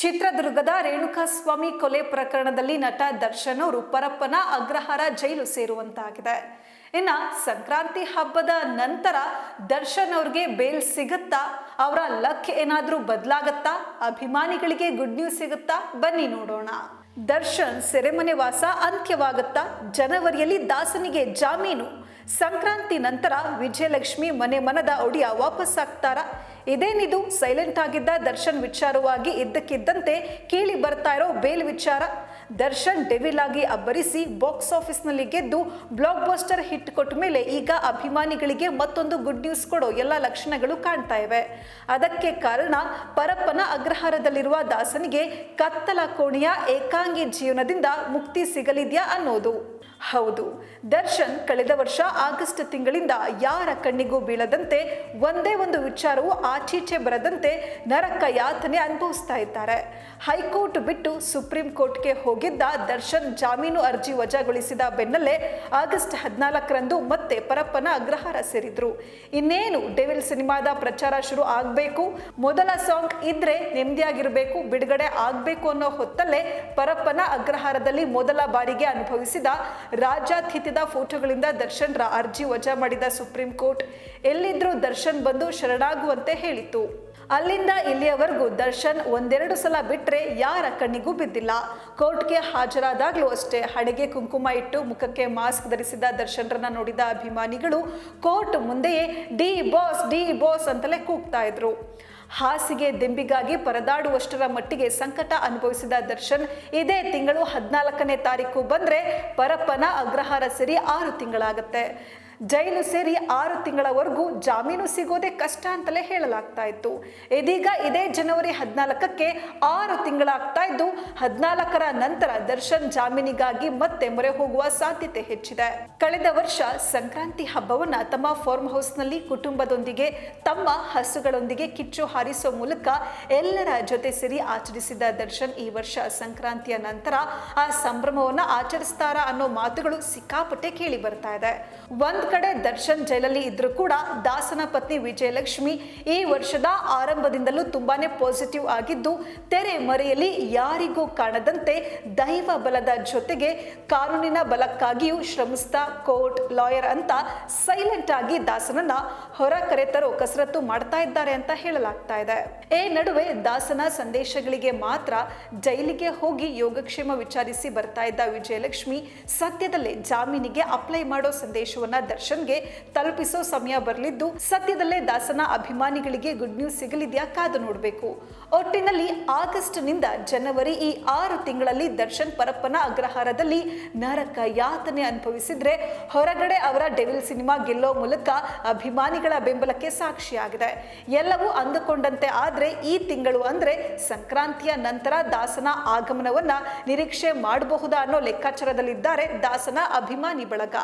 ಚಿತ್ರದುರ್ಗದ ರೇಣುಕಾಸ್ವಾಮಿ ಕೊಲೆ ಪ್ರಕರಣದಲ್ಲಿ ನಟ ದರ್ಶನ್ ಅವರು ಪರಪ್ಪನ ಅಗ್ರಹಾರ ಜೈಲು ಸೇರುವಂತಾಗಿದೆ. ಇನ್ನ ಸಂಕ್ರಾಂತಿ ಹಬ್ಬದ ನಂತರ ದರ್ಶನ್ ಅವ್ರಿಗೆ ಬೇಲ್ ಸಿಗುತ್ತಾ? ಅವರ ಲಕ್ ಏನಾದರೂ ಬದಲಾಗತ್ತಾ? ಅಭಿಮಾನಿಗಳಿಗೆ ಗುಡ್ ನ್ಯೂಸ್ ಸಿಗುತ್ತಾ? ಬನ್ನಿ ನೋಡೋಣ. ದರ್ಶನ್ ಸೆರೆಮನೆ ವಾಸ ಅಂತ್ಯವಾಗುತ್ತಾ ಜನವರಿಯಲ್ಲಿ ದಾಸನಿಗೆ ಜಾಮೀನು. ಸಂಕ್ರಾಂತಿ ನಂತರ ವಿಜಯಲಕ್ಷ್ಮಿ ಮನೆ ಮನದ ಒಡಿಯ ವಾಪಸ್ ಆಗ್ತಾರಾ? ಇದೇನಿದು? ಸೈಲೆಂಟ್ ಆಗಿದ್ದ ದರ್ಶನ್ ವಿಚಾರವಾಗಿ ಇದ್ದಕ್ಕಿದ್ದಂತೆ ಕೇಳಿ ಬರ್ತಾ ಇರೋ ಬೇಲ್ ವಿಚಾರ. ದರ್ಶನ್ ಡೆವಿಲ್ ಆಗಿ ಅಬ್ಬರಿಸಿ ಬಾಕ್ಸ್ ಆಫೀಸ್ನಲ್ಲಿ ಗೆದ್ದು ಬ್ಲಾಕ್ ಬಸ್ಟರ್ ಹಿಟ್ ಕೊಟ್ಟ ಮೇಲೆ ಈಗ ಅಭಿಮಾನಿಗಳಿಗೆ ಮತ್ತೊಂದು ಗುಡ್ ನ್ಯೂಸ್ ಕೊಡೋ ಎಲ್ಲ ಲಕ್ಷಣಗಳು ಕಾಣ್ತಾ ಇವೆ. ಅದಕ್ಕೆ ಕಾರಣ ಪರಪ್ಪನ ಅಗ್ರಹಾರದಲ್ಲಿರುವ ದಾಸನಿಗೆ ಕತ್ತಲ ಕೋಣೆಯ ಏಕಾಂಗಿ ಜೀವನದಿಂದ ಮುಕ್ತಿ ಸಿಗಲಿದೆಯಾ ಅನ್ನೋದು. ಹೌದು. ದರ್ಶನ್ ಕಳೆದ ವರ್ಷ ಆಗಸ್ಟ್ ತಿಂಗಳಿಂದ ಯಾರ ಕಣ್ಣಿಗೂ ಬೀಳದಂತೆ ಒಂದೇ ಒಂದು ವಿಚಾರವು ಆಚೀಚೆ ಬರದಂತೆ ನರಕ ಯಾತನೆ ಅನುಭವಿಸ್ತಾ ಇದ್ದಾರೆ. ಹೈಕೋರ್ಟ್ ಬಿಟ್ಟು ಸುಪ್ರೀಂ ಕೋರ್ಟ್ಗೆ ಹೋಗಿದ್ದ ದರ್ಶನ್ ಜಾಮೀನು ಅರ್ಜಿ ವಜಾಗೊಳಿಸಿದ ಬೆನ್ನಲ್ಲೇ ಆಗಸ್ಟ್ ಹದಿನಾಲ್ಕರಂದು ಮತ್ತೆ ಪರಪ್ಪನ ಅಗ್ರಹಾರ ಸೇರಿದ್ರು. ಇನ್ನೇನು ಡೆವಿಲ್ ಸಿನಿಮಾದ ಪ್ರಚಾರ ಶುರು ಆಗಬೇಕು, ಮೊದಲ ಸಾಂಗ್ ಇದ್ರೆ ನೆಮ್ಮದಿಯಾಗಿರಬೇಕು, ಬಿಡುಗಡೆ ಆಗಬೇಕು ಅನ್ನೋ ಹೊತ್ತಲ್ಲೇ ಪರಪ್ಪನ ಅಗ್ರಹಾರದಲ್ಲಿ ಮೊದಲ ಬಾರಿಗೆ ಅನುಭವಿಸಿದ ರಾಜ್ಯಾತಿಥ್ಯದ ಫೋಟೋಗಳಿಂದ ದರ್ಶನ್ ಅರ್ಜಿ ವಜಾ ಮಾಡಿದ ಸುಪ್ರೀಂ ಕೋರ್ಟ್. ಎಲ್ಲಿದ್ರೂ ದರ್ಶನ್ ಬಂದು ಶರಣಾಗುವಂತೆ ಹೇಳಿತು ಅಲ್ಲಿಂದ ಇಲ್ಲಿಯವರೆಗೂ ದರ್ಶನ್ ಒಂದೆರಡು ಸಲ ಬಿಟ್ರೆ ಯಾರ ಕಣ್ಣಿಗೂ ಬಿದ್ದಿಲ್ಲ. ಕೋರ್ಟ್ಗೆ ಹಾಜರಾದಾಗಲೂ ಅಷ್ಟೇ ಹಣೆಗೆ ಕುಂಕುಮ ಇಟ್ಟು ಮುಖಕ್ಕೆ ಮಾಸ್ಕ್ ಧರಿಸಿದ ದರ್ಶನ್ರನ್ನ ನೋಡಿದ ಅಭಿಮಾನಿಗಳು ಕೋರ್ಟ್ ಮುಂದೆಯೇ, ಡಿ ಬಾಸ್ ಡಿ ಬಾಸ್ ಅಂತಲೇ ಕೂಗ್ತಾ ಇದ್ರು. ಹಾಸಿಗೆ ದಿಂಬಿಗಾಗಿ ಪರದಾಡುವಷ್ಟರ ಮಟ್ಟಿಗೆ ಸಂಕಟ ಅನುಭವಿಸಿದ ದರ್ಶನ್, ಇದೇ ತಿಂಗಳು ಹದಿನಾಲ್ಕನೇ ತಾರೀಕು ಬಂದ್ರೆ ಪರಪ್ಪನ ಅಗ್ರಹಾರ ಸರಿ ಆರು ತಿಂಗಳಾಗತ್ತೆ. ಜೈಲು ಸೇರಿ ಆರು ತಿಂಗಳವರೆಗೂ ಜಾಮೀನು ಸಿಗೋದೇ ಕಷ್ಟ ಅಂತಲೇ ಹೇಳಲಾಗ್ತಾ ಇತ್ತು. ಇದೀಗ ಇದೇ ಜನವರಿ ಹದಿನಾಲ್ಕಕ್ಕೆ ಆರು ತಿಂಗಳಾಗ್ತಾ ಇದ್ದು, ಹದಿನಾಲ್ಕರ ನಂತರ ದರ್ಶನ್ ಜಾಮೀನಿಗಾಗಿ ಮತ್ತೆ ಮೊರೆ ಹೋಗುವ ಸಾಧ್ಯತೆ ಹೆಚ್ಚಿದೆ. ಕಳೆದ ವರ್ಷ ಸಂಕ್ರಾಂತಿ ಹಬ್ಬವನ್ನ ತಮ್ಮ ಫಾರ್ಮ್ ಹೌಸ್ನಲ್ಲಿ ಕುಟುಂಬದೊಂದಿಗೆ, ತಮ್ಮ ಹಸುಗಳೊಂದಿಗೆ ಕಿಚ್ಚು ಹಾರಿಸುವ ಮೂಲಕ ಎಲ್ಲರ ಜೊತೆ ಸೇರಿ ಆಚರಿಸಿದ ದರ್ಶನ್ ಈ ವರ್ಷ ಸಂಕ್ರಾಂತಿಯ ನಂತರ ಆ ಸಂಭ್ರಮವನ್ನು ಆಚರಿಸ್ತಾರ ಅನ್ನೋ ಮಾತುಗಳು ಸಿಕ್ಕಾಪಟ್ಟೆ ಕೇಳಿ ಬರ್ತಾ ಇದೆ. ಒಂದ್ ಕಡೆ ದರ್ಶನ್ ಜೈಲಲ್ಲಿ ಇದ್ರೂ ಕೂಡ ದಾಸನ ಪತ್ನಿ ವಿಜಯಲಕ್ಷ್ಮಿ ಈ ವರ್ಷದ ಆರಂಭದಿಂದಲೂ ತುಂಬಾನೇ ಪಾಸಿಟಿವ್ ಆಗಿದ್ದು, ತೆರೆ ಮರೆಯಲ್ಲಿ ಯಾರಿಗೂ ಕಾಣದಂತೆ ದೈವ ಬಲದ ಜೊತೆಗೆ ಕಾನೂನಿನ ಬಲಕ್ಕಾಗಿಯೂ ಶ್ರಮಿಸ್ತಾ ಕೋರ್ಟ್ ಲಾಯರ್ ಅಂತ ಸೈಲೆಂಟ್ ಆಗಿ ದಾಸನನ್ನ ಹೊರ ಕರೆತರೋ ಕಸರತ್ತು ಮಾಡ್ತಾ ಇದ್ದಾರೆ ಅಂತ ಹೇಳಲಾಗ್ತಾ ಇದೆ. ಈ ನಡುವೆ ದಾಸನ ಸಂದೇಶಗಳಿಗೆ ಮಾತ್ರ ಜೈಲಿಗೆ ಹೋಗಿ ಯೋಗಕ್ಷೇಮ ವಿಚಾರಿಸಿ ಬರ್ತಾ ಇದ್ದ ವಿಜಯಲಕ್ಷ್ಮಿ ಸದ್ಯದಲ್ಲೇ ಜಾಮೀನಿಗೆ ಅಪ್ಲೈ ಮಾಡೋ ಸಂದೇಶವನ್ನ ದರ್ಶನ್ಗೆ ತಲುಪಿಸೋ ಸಮಯ ಬರಲಿದ್ದು ಸದ್ಯದಲ್ಲೇ ದಾಸನ ಅಭಿಮಾನಿಗಳಿಗೆ ಗುಡ್ ನ್ಯೂಸ್ ಸಿಗಲಿದೆಯಾ ಕಾದು ನೋಡಬೇಕು. ಒಟ್ಟಿನಲ್ಲಿ ಆಗಸ್ಟ್ನಿಂದ ಜನವರಿ ಈ ಆರು ತಿಂಗಳಲ್ಲಿ ದರ್ಶನ್ ಪರಪ್ಪನ ಅಗ್ರಹಾರದಲ್ಲಿ ನರಕ ಯಾತನೆ ಅನುಭವಿಸಿದ್ರೆ ಹೊರಗಡೆ ಅವರ ಡೆವಿಲ್ ಸಿನಿಮಾ ಗೆಲ್ಲೋ ಮೂಲಕ ಅಭಿಮಾನಿಗಳ ಬೆಂಬಲಕ್ಕೆ ಸಾಕ್ಷಿಯಾಗಿದೆ. ಎಲ್ಲವೂ ಅಂದುಕೊಂಡಂತೆ ಆದ್ರೆ ಈ ತಿಂಗಳು ಅಂದರೆ ಸಂಕ್ರಾಂತಿಯ ನಂತರ ದಾಸನ ಆಗಮನವನ್ನ ನಿರೀಕ್ಷೆ ಮಾಡಬಹುದಾ ಅನ್ನೋ ಲೆಕ್ಕಾಚಾರದಲ್ಲಿದ್ದಾರೆ ದಾಸನ ಅಭಿಮಾನಿ ಬಳಗ.